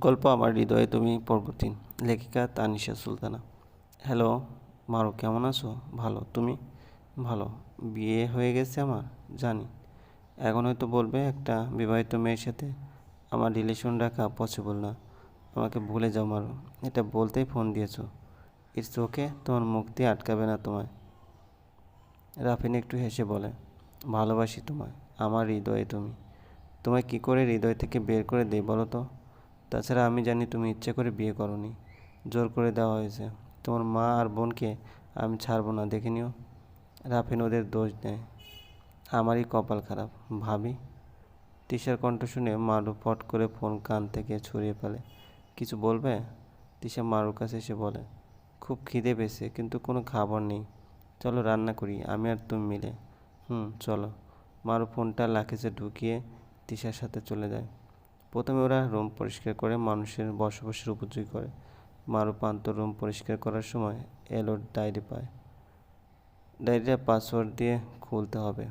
গল্প আমার হৃদয়ে তুমি পর্ব তিন লেখিকা তানিশা সুলতানা। হ্যালো মারো, কেমন আছো? ভালো, তুমি? ভালো, বিয়ে হয়ে গেছে আমার? জানি। এখন হয়তো বলবে একটা বিবাহিত মেয়ের সাথে আমার রিলেশন রাখা পসিবল না। আমাকে ভুলে যাও, মারো। এটা বলতেই ফোন দিয়েছ। ইটস ওকে তোমার মুক্তি আটকাবে না তোমায়। রাফিন একটু হেসে বলে, ভালোবাসি তোমায়, আমার হৃদয়ে তুমি। তোমায় কি করে হৃদয় থেকে বের করে দেই বলো তো? তাছাড়া আমি জানি তুমি ইচ্ছে করে বিয়ে করনি। জোর করে দেওয়া হয়েছে। তোমার মা আর বোনকে আমি ছাড়বো না, দেখে নিও। রাফিন ওদের দোষ দেয়। আমারই কপাল খারাপ, ভাবি। তিশার কণ্ঠ শুনে মারু ফট করে ফোন কান থেকে ছড়িয়ে ফেলে। কিছু বলবে? তিশা মারুর কাছে এসে বলে, খুব খিদে পেয়েছে, কিন্তু কোনো খাবার নেই। চলো রান্না করি, আমি আর তুমি মিলে। হুম, চলো। মারু ফোনটা লাকেজে ঢুকিয়ে তিশার সাথে চলে যায়। প্রথমে ওরা রুম পরিষ্কার করে মানুষের বসবাসের উপযোগী করে। মারু পান্ত রুম পরিষ্কার করার সময় এলোর ডায়েরি পায়। ডায়েরিটা পাসওয়ার্ড দিয়ে খুলতে হবে।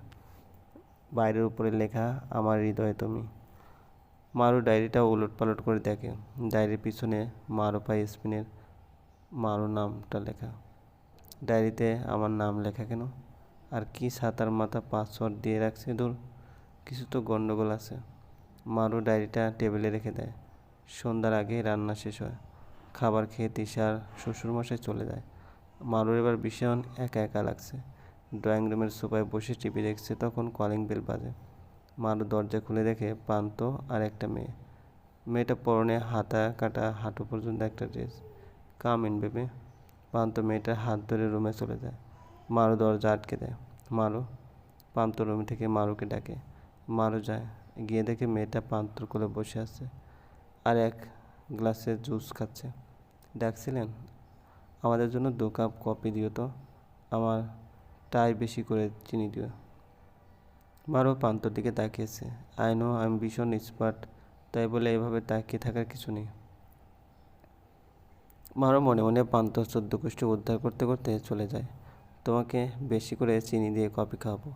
বাইরের উপরে লেখা, আমার হৃদয়ে তুমি। মারু ডায়েরিটা উলট পালট করে দেখে। ডায়েরির পিছনে মারু পাই স্পিনের মারু নামটা লেখা। ডায়েরিতে আমার নাম লেখা কেন? আর কি সাতার মাথা পাসওয়ার্ড দিয়ে রাখছে দূর? কিছু তো গন্ডগোল আছে। মারু ডায়েরিটা টেবিলে রেখে দেয়। সন্ধ্যার আগেই রান্না শেষ হয়। খাবার খেয়ে তিশার শ্বশুরমশাই চলে যায়। মারুর এবার ভীষণ একা একা লাগছে। ড্রয়িং রুমের সোফায় বসে টিভি দেখছে, তখন কলিং বেল বাজে। মারু দরজা খুলে দেখে পান্ত আর একটা মেয়ে। মেয়েটা পরনে হাতা কাটা হাঁটু পর্যন্ত একটা ড্রেস। কাম ইন, বেবে। পান্ত মেয়েটার হাত ধরে রুমে চলে যায়। মারু দরজা আটকে দেয়। মারু, পান্ত রুম থেকে মারুকে ডাকে। মারু যায়। গিয়ে দেখে মেয়েটা পান্তর কোলে বসে আছে আর এক গ্লাসে জুস খাচ্ছে। ডাকছিলেন আমাদের জন্য দু কাপ কফি দিও তো, আমার টাই বেশি করে চিনি দিও। মারও পান্তর দিকে তাকিয়েছে। আই নো আমি ভীষণ এক্সপার্ট তাই বলে এভাবে তাকিয়ে থাকার কিছু নেই। মারও মনে মনে পান্ত চোদ্দ গোষ্ঠী উদ্ধার করতে করতে চলে যায়। তোমাকে বেশি করে চিনি দিয়ে কফি খাওয়াবো,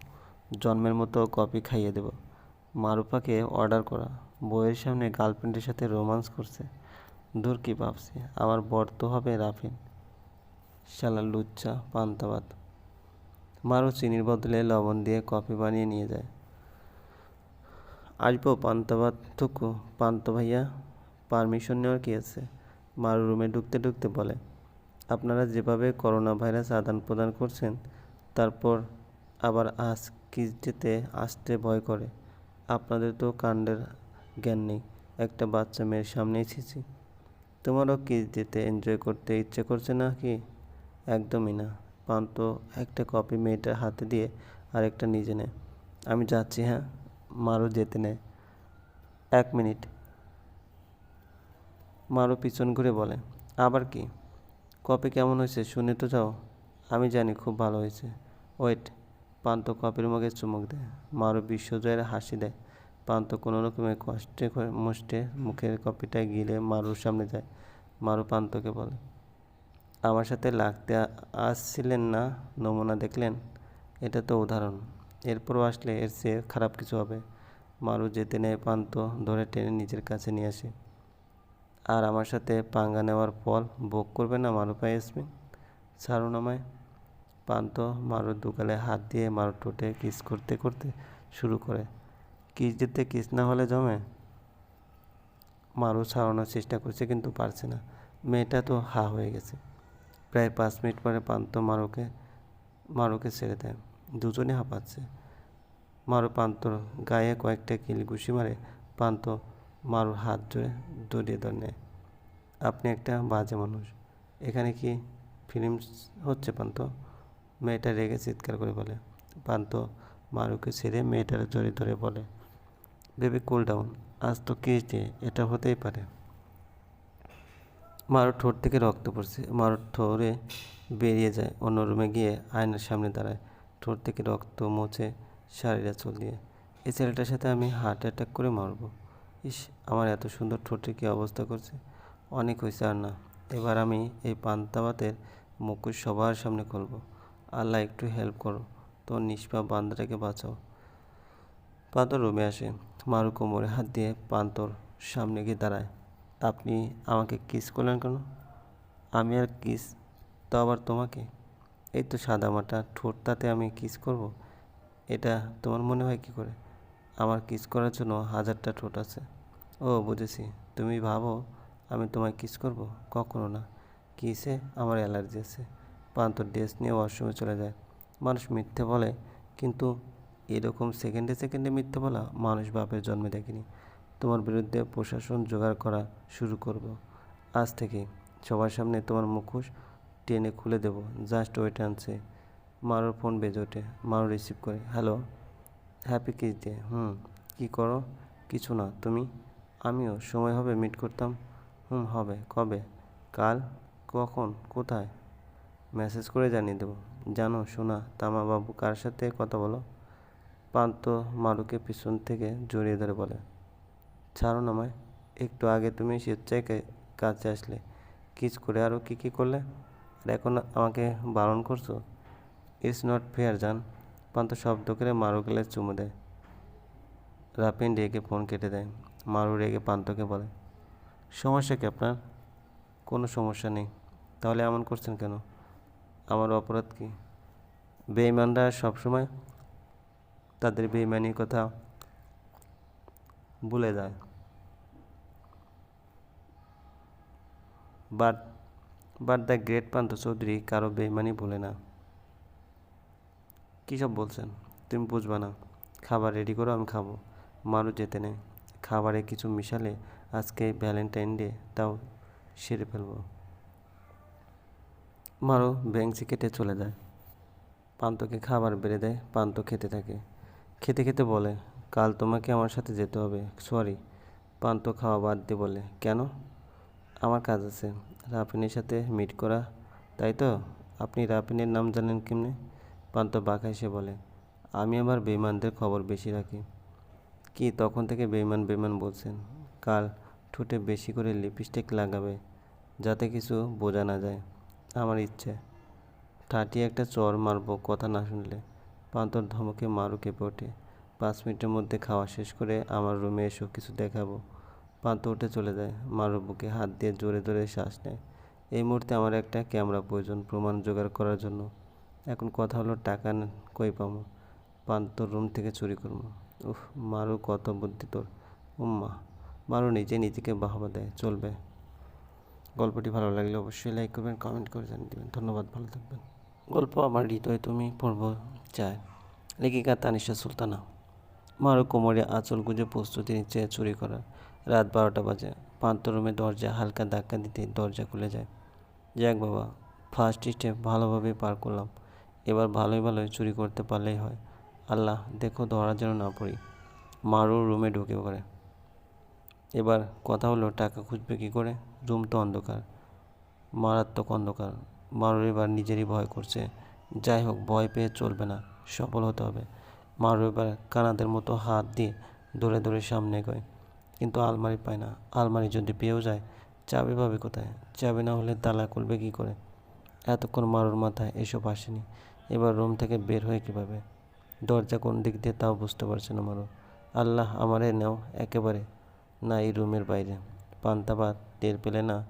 জন্মের মতো কফি খাইয়ে দেবো। মারুফাকে অর্ডার করা। বইয়ের সামনে গার্লফ্রেন্ডের সাথে রোমান্স করছে। দূর কি ভাবছি? আমার বর তো হবে রাফিন। শালা লুচ্চা, পান্তাবাদ। মারু চিনির বদলে লবণ দিয়ে কফি বানিয়ে নিয়ে যায়। আসব পান্তাবাদ থুকু পান্ত ভাইয়া, পারমিশন নেওয়ার কি আছে? মারু রুমে ঢুকতে ঢুকতে বলে, আপনারা যেভাবে করোনা ভাইরাস আদান প্রদান করছেন, তারপর আবার আজ কিস যেতে আসতে ভয় করে। আপনাদের তো কাণ্ডের জ্ঞান নেই। একটা বাচ্চা মেয়ের সামনেই ছিছি তোমারও কি দিতে এনজয় করতে ইচ্ছে করছে না কি? একদমই না। পান্ত একটা কপি মেয়েটার হাতে দিয়ে আরেকটা নিজে নেয় আমি যাচ্ছি হ্যাঁ? মারও যেতে নেয় এক মিনিট। মারও পিছন ঘুরে বলে, আবার কি? কপি কেমন হয়েছে? শুনে তো যাও। আমি জানি খুব ভালো হয়েছে। ওয়েট। পান্ত কপির মুখে চুমুক দেয়। মারও বিশ্বজয়ের হাসি দেয়। পান্ত কোনো রকমে কষ্টে মুষ্টে মুখের কপিটা গিলে মারুর সামনে যায়। মারু পান্তকে বলে, আমার সাথে লাগতে আসছিলেন না, নমুনা দেখলেন? এটা তো উদাহরণ। এরপরও আসলে এর চেয়ে খারাপ কিছু হবে মারু যেতে নেয় পান্ত ধরে টেনে নিজের কাছে নিয়ে আসে। আর আমার সাথে পাঙ্গা নেওয়ার ফল ভোগ করবে না মারু পায়ে আসবেন ছাড়ুন আমায়। পান্ত, মারুর দুকালে হাত দিয়ে মারুর ঠোঁটে কিস করতে করতে শুরু করে। কিস দিতে কিস না হলে জমে? মারু ছাড়ানোর চেষ্টা করছে কিন্তু পারছে না। মেয়েটা তো হা হয়ে গেছে। প্রায় পাঁচ মিনিট পরে পান্ত মারুকে মারুকে ছেড়ে দেয়। দুজনে হাঁপাচ্ছে। মারু পান্তর গায়ে কয়েকটা কিল ঘুষি মারে। পান্ত মারুর হাত জোরে দড়িয়ে ধরে নেয়। আপনি একটা বাজে মানুষ। এখানে কি ফিল্ম হচ্ছে পান্ত? মেয়েটা রেগে চিৎকার করে বলে, পান্ত, মারুকে ছেড়ে মেয়েটার জড়িয়ে ধরে বলে, বেবি কুল ডাউন আজ তো কিস ডে এটা হতেই পারে। মারুর ঠোঁট থেকে রক্ত পড়ছে। মারুর ঠোঁড়ে বেরিয়ে যায়, অন্য রুমে গিয়ে আয়নার সামনে দাঁড়ায়। ঠোঁট থেকে রক্ত মুছে শাড়িরা চল দিয়ে এই ছেলেটার সাথে আমি হার্ট অ্যাটাক করে মারবো। ইস, আমার এত সুন্দর ঠোঁটে কী অবস্থা করছে? অনেক হয়েছে আর না। এবার আমি এই পান্তাবাতের মুখোশ সবার সামনে খুলবো। আল্লাহ একটু হেল্প করো। তোর নিষ্পাপ বান্দাটাকে বাঁচাও। পান্তর রুমে আসে। মারু কোমরে হাত দিয়ে পান্তর সামনে গিয়ে দাঁড়ায়। আপনি আমাকে কিস করলেন কেন? আমি আর কিস তো আবার তোমাকে? এই তো সাদামাটা ঠোঁটটাতে আমি কিস করব? এটা তোমার মনে হয় কি করে? আমার কিস করার জন্য হাজারটা ঠোঁট আছে। ও, বুঝেছি। তুমি ভাবো আমি তোমায় কিস করব? কখনো না। কিসে আমার অ্যালার্জি আছে। পান্ত ড্রেস নিয়ে ওয়াশরুমে চলে যায়। মানুষ মিথ্যে বলে, কিন্তু এরকম সেকেন্ডে সেকেন্ডে মিথ্যে বলা মানুষ বাপের জন্মে দেখেনি। তোমার বিরুদ্ধে প্রশাসন জোগাড় করা শুরু করব। আজ থেকে সবার সামনে তোমার মুখোশ টেনে খুলে দেব। জাস্ট ওয়েট আনছে মারোর ফোন বেজে ওঠে। মারো রিসিভ করে, হ্যালো, হ্যাপি কিস ডে। হুম, কী করো? কিছু না, তুমি? আমিও সময় হবে মিট করতাম। হুম, হবে। কবে? কাল? কখন? কোথায়? মেসেজ করে জানিয়ে দেবো। জানো শোনা তামা বাবু কার সাথে কথা বলো? পান্ত মারুকে পিছন থেকে জড়িয়ে ধরে বলে, ছাড়ো না আমায়, একটু আগে তুমি স্বেচ্ছায় কাছে আসলে। কিস করে আরও কী কী করলে? আর এখন আমাকে বারণ করছ? ইটস নট ফেয়ার জান। পান্ত শব্দ করে মারু গেলে চুমু দেয়। রাপিন রেগে ফোন কেটে দেয়। মারু রেগে পান্তকে বলে, সমস্যা কি আপনার? কোনো সমস্যা নেই। তাহলে এমন করছেন কেন? আমার অপরাধ কি? বেইমানরা সবসময় তাদের বেইমানির কথা ভুলে যায়। But but the great Panta Chowdhury কারও বেইমানি ভুলে না। কী সব বলছেন? তুমি বুঝবা না। খাবার রেডি করো, আমি খাব। মারু যেতে নেই। খাবারে কিছু মিশালে আজকে ভ্যালেন্টাইন ডে তাও সেরে ফেলব। মারু ব্যাংসি কেটে চলে যায়। পান্তকে খাবার বেড়ে দেয়, পান্ত খেতে থাকে। খেতে খেতে বলে, কাল তোমাকে আমার সাথে যেতে হবে, সরি। পান্ত খাওয়া বাদ দিয়ে বলে, কেন? আমার কাজ আছে, রাফিনের সাথে মিট করা, তাই তো? আপনি রাফিনের নাম জানেন কেমনে? পান্ত বাঁকা এসে বলে, আমি আবার বেইমানদের খবর বেশি রাখি। কি তখন থেকে বেইমান বেইমান বলছেন? কাল ঠোঁটে বেশি করে লিপস্টিক লাগাবে, যাতে কিছু বোঝা না যায়। আমার ইচ্ছে। ঠাটি একটা চর মারবো, কথা না শুনলে। পান্তর ধমকে মারু কেঁপে ওঠে। পাঁচ মিনিটের মধ্যে খাওয়া শেষ করে আমার রুমে এসো কিছু দেখাবো। পান্ত উঠে চলে যায়। মারুর বুকে হাত দিয়ে জোরে জোরে শ্বাস নেয়। এই মুহূর্তে আমার একটা ক্যামেরা প্রয়োজন প্রমাণ জোগাড় করার জন্য। এখন কথা হলো, টাকা কই পাবো? পান্তর রুম থেকে চুরি করব। উফ, মারু কত বুদ্ধি তোর। উম্মা, মারু নিজে নিজেকে বাহবা দেয়। চলবে। গল্পটি ভালো লাগলে অবশ্যই লাইক করবেন কমেন্ট করে জানিয়ে দেবেন। ধন্যবাদ, ভালো থাকবেন। গল্প আমার হৃদয় তুমি পড়ব চায়। লেখিকা তানিশা সুলতানা। মারু কোমরে আঁচল গুঁজে প্রস্তুতি নিচ্ছে চুরি করার রাত বারোটা বাজে। পান্ত রুমে দরজা হালকা ধাক্কা দিতে দরজা খুলে যায়। যাক বাবা ফার্স্ট স্টেপ ভালোভাবে পার করলাম। এবার ভালোই ভালোই চুরি করতে পারলেই হয়। আল্লাহ, দেখো ধরা যেন না পড়ি। মারু রুমে ঢুকে পড়ে। এবার কথা হলো, টাকা খুঁজবে কী করে? রুম তো অন্ধকার, মারাত্মক অন্ধকার। মারুর এবার নিজেরই ভয় করছে। যাই হোক, ভয় পেয়ে চলবে না, সফল হতে হবে। মারু এবার কানাদের মতো হাত দিয়ে দৌড়ে দৌড়ে সামনে এগোয়। কিন্তু আলমারি পায় না। আলমারি যদি পেয়েও যায়, চাবি পাবে কোথায়? চাবি না হলে তালা খুলবে কী করে? এতক্ষণ মারুর মাথায় এসব আসেনি। এবার রুম থেকে বের হয়ে কীভাবে? দরজা কোন দিক দিয়ে তাও বুঝতে পারছে না মারু। আল্লাহ আমারে নেও, একেবারে না এই রুমের বাইরে। পান্তা পান্তাবাদ টের পেলে না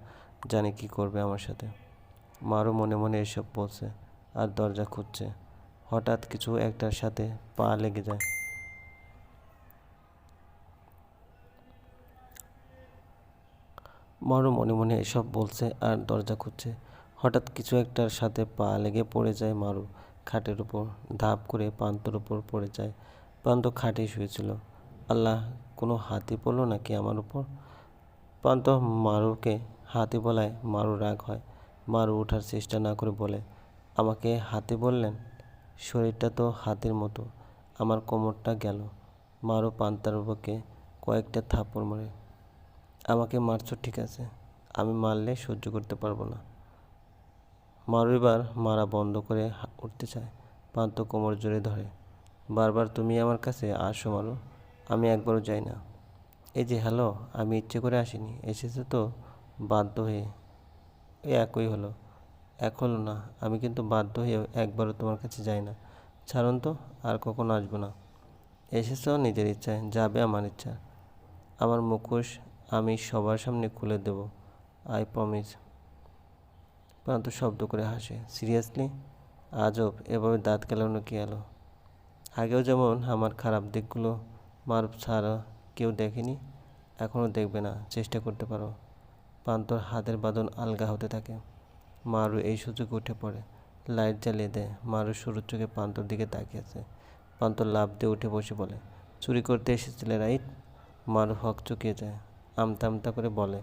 জানে কি করবে আমার সাথে। মারও মনে মনে এসব বলছে আর দরজা খুঁজছে। হঠাৎ কিছু একটার সাথে পা লেগে যায়। মারও মনে মনে এসব বলছে আর দরজা খুঁজছে। হঠাৎ কিছু একটার সাথে পা লেগে পড়ে যায় মারু। খাটের উপর, ধাপ করে পান্তর উপর পড়ে যায়। পান্ত খাটেই শুয়েছিল। আল্লাহ কোনো হাতি পড়ল নাকি আমার উপর? পান্ত মারুকে হাতি বলায় মারু রাগ হয়। মারু ওঠার চেষ্টা না করে বলে, আমাকে হাতি বললেন? শরীরটা তো হাতির মতো। আমার কোমরটা গেল। মারু পান্তার বুকে কয়েকটা থাপড় মারে, আমাকে মারছো, ঠিক আছে। আমি মারলে সহ্য করতে পারব না। মারু এবার মারা বন্ধ করে উঠতে চায়। পান্ত কোমর জোরে ধরে, বারবার তুমি আমার কাছে আসো মারু। আমি একবারও যাই না। এই যে হ্যালো, আমি ইচ্ছে করে আসিনি। এসেছে তো? বাধ্য হয়ে। এই একই হলো। এক হলো না, আমি কিন্তু বাধ্য হয়ে একবারও তোমার কাছে যাই না। ছাড়ুন তো, আর কখনো আসব না। এসেছ নিজের ইচ্ছায়, যাবে আমার ইচ্ছা। আমার মুখোশ আমি সবার সামনে খুলে দেব আই প্রমিস প্রান্ত শব্দ করে হাসে। সিরিয়াসলি আজব, এভাবে দাঁত কেলানো কি এলো আগেও যেমন আমার খারাপ দিকগুলো মারুফ ছাড়া কেউ দেখেনি, এখনও দেখবে না, চেষ্টা করতে পারো। পান্তর হাতের বাঁধন আলগা হতে থাকে। মারু এই সুযোগে উঠে পড়ে। লাইট জ্বালিয়ে দেয়। মারু শুরুর চোখে পান্তর দিকে তাকিয়েছে। পান্তর লাভ দিয়ে উঠে বসে বলে, চুরি করতে এসেছিলে, রাইট? মারু হক চুকিয়ে যায় আমতা আমতা করে বলে,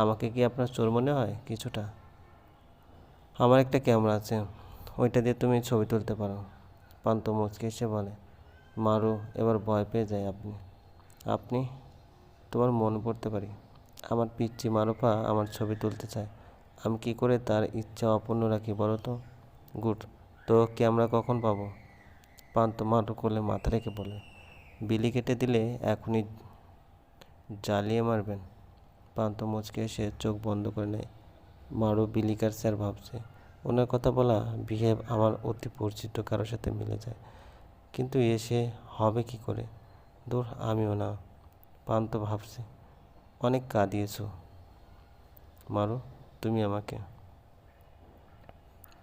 আমাকে কি আপনার চোর মনে হয় কিছুটা? আমার একটা ক্যামেরা আছে। ওইটা দিয়ে তুমি ছবি তুলতে পারো। পান্ত মুচকে এসে বলে মারু, এবার ভয় পেয়ে যায় আপনি আপনি? তোমার মনে পড়তে পারি। আমার পিচ্ছি মারুপা আমার ছবি তুলতে চায়। আমি কি করে তার ইচ্ছা অপূর্ণ রাখি বলো তো? গুড। তো ক্যামেরা কখন পাবো? পান্ত মারু করলে মাথা রেখে বলে। বিলি কেটে দিলে এখনই জ্বালিয়ে মারবেন। পান্ত মুচকে এসে চোখ বন্ধ করে নেয়। মারু বিলিকার স্যার ভাবছে। ওনার কথা বলা বিহেভ আমার অতি পরিচিত কারোর সাথে মিলে যায়। কিন্তু এসে হবে কি করে? দূর আমিও না। পান্ত ভাবছে। অনেক কাঁদিয়েছ। মারো, তুমি আমাকে।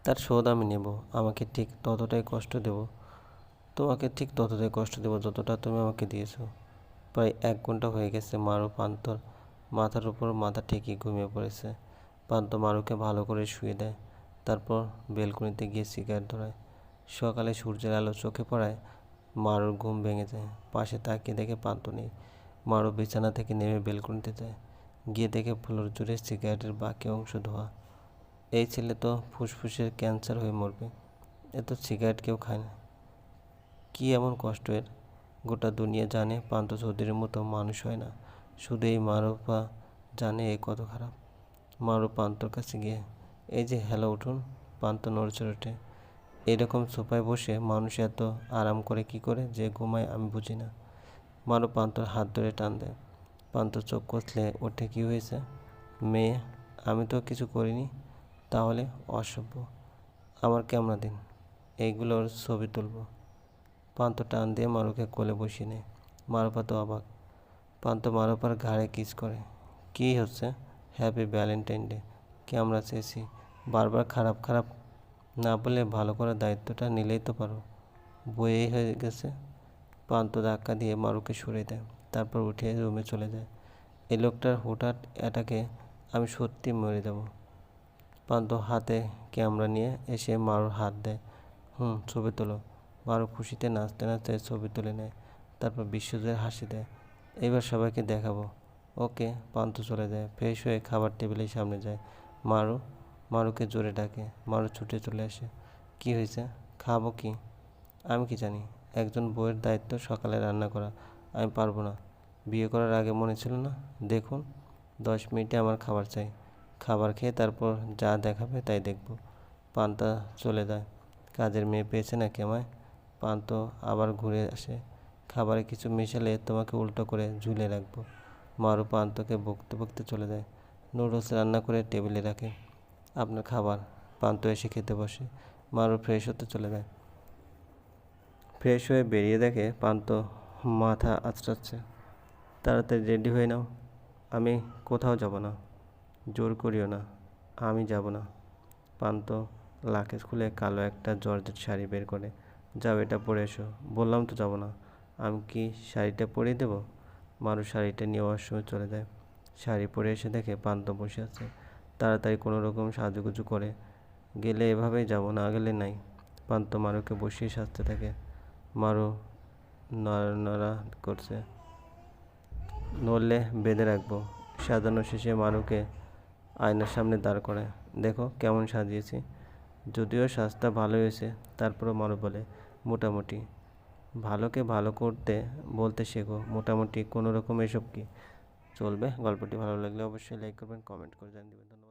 তার শোধ আমি নেব। আমাকে ঠিক ততটাই কষ্ট দেব। তোমাকে ঠিক ততটাই কষ্ট দেব যতটা তুমি আমাকে দিয়েছ। প্রায় এক ঘণ্টা হয়ে গেছে মারু পান্তর মাথার উপর মাথা ঠেকিয়ে ঘুমিয়ে পড়েছে। পান্ত মারুকে ভালো করে শুয়ে দেয়। তারপর বেলকনিতে গিয়ে সিগারেট ধরায়। সকালে সূর্যের আলো চোখে পড়ায় মারুর ঘুম ভেঙে যায়। পাশে তাকিয়ে দেখে পান্ত নেই মারু বিছানা থেকে নেমে বেলকনিতে যায়। গিয়ে দেখে ফ্লোর জুড়ে সিগারেটের বাকি অংশ ধোয়া। এই ছেলে তো ফুসফুসের ক্যান্সার হয়ে মরবে। এত সিগারেট কেউ খায় না। কী এমন কষ্ট এর? গোটা দুনিয়া জানে পান্ত চৌধুরীর মতো মানুষ হয় না। শুধু এই মারুপা জানে এ কত খারাপ। মারু পান্তর কাছে গিয়ে, এই যে, হ্যালো, উঠুন। পান্ত নড়চড় ওঠে। এরকম সোফায় বসে মানুষ এত আরাম করে কি করে যে ঘুমায় আমি বুঝি না। মারু পান্তর হাত ধরে টান দেয়। পান্তর চোখ কষলে ওঠে কি হয়েছে? মেয়ে, আমি তো কিছু করিনি, তাহলে অসভ্য। আমার ক্যামেরা দিন? এইগুলোর ছবি তুলব। পান্ত টান দিয়ে মারুকে কোলে বসিয়ে নেয়। মারুপা তো অবাক। পান্ত মারুপার ঘাড়ে কিস করে। কী হচ্ছে? Happy Valentine day. ক্যামেরা চেয়েছি? বারবার খারাপ খারাপ না বলে ভালো করে দায়িত্বটা নিলেই তো পারো। বইয়েই হয়ে গেছে। পান্ত ধাক্কা দিয়ে মারুকে সরিয়ে দেয়, তারপর উঠে রুমে চলে যায়। এই লোকটার হুটহাট এটাকে আমি সত্যি মরে যাব পান্ত হাতে ক্যামেরা নিয়ে এসে মারুর হাত দেয়। হুম, ছবি তোলো। মারু খুশিতে নাচতে নাচতে ছবি তুলে নেয়, তারপর বিশ্বজয়ের হাসি দেয়। এবার সবাইকে দেখাবো। ওকে, পান্ত চলে যায়। ফ্রেশ হয়ে খাবার টেবিলের সামনে যায়। মারু মারুকে জোরে ডাকে। মারু ছুটে চলে আসে। কি হয়েছে? খাব কি? আমি কি জানি। একজন বউয়ের দায়িত্ব সকালে রান্না করা। আমি পারব না। বিয়ে করার আগে মনে ছিল না? দেখুন, দশ মিনিটে আমার খাবার চাই। খাবার খেয়ে তারপর যা দেখাবে তাই দেখব। পান্তা চলে যায়। কাজের মেয়ে পেয়েছে নাকি আমায়? পান্ত আবার ঘুরে আসে। খাবারে কিছু মেশালে তোমাকে উল্টো করে ঝুলে রাখব। মারু পান্তকে বকতে বকতে চলে যায়। নুডলস রান্না করে টেবিলে রাখে। আপনার খাবার পান্ত এসে খেতে বসে। মারু ফ্রেশ হতে চলে যায়। ফ্রেশ হয়ে বেরিয়ে দেখে পান্ত মাথা আঁচড়াচ্ছে। তাড়াতাড়ি রেডি হয়ে নাও। আমি কোথাও যাব না। জোর করিও না। আমি যাব না। পান্ত লাকেজ খুলে কালো একটা জর্জেট শাড়ি বের করে, যাও, এটা পরে এসো। বললাম তো যাব না। আমি কি শাড়িটা পরিয়ে দেবো? মানুষ শাড়িটা নিয়ে ওয়াশরুমে চলে যায়। শাড়ি পরে এসে দেখে পান্ত বসে আছে। তাড়াতাড়ি কোনো রকম সাজুগুজু করে। গেলে এভাবেই যাব, না গেলে নাই। পান্ত মারুকে বসিয়ে সাজতে থাকে। মারু নড়া করছে। নড়লে বেঁধে রাখব। সাজানো শেষে মারুকে আয়নার সামনে দাঁড় করে দেখো কেমন সাজিয়েছি। যদিও সাজটা ভালো হয়েছে, তারপরও মারু বলে, মোটামুটি। ভালোকে ভালো করতে বলতে শেখো, মোটামুটি কোনো রকম এসব কি? চলবে। গল্পটি ভালো লাগলে অবশ্যই লাইক করবেন কমেন্ট করে জানিয়ে দেবেন।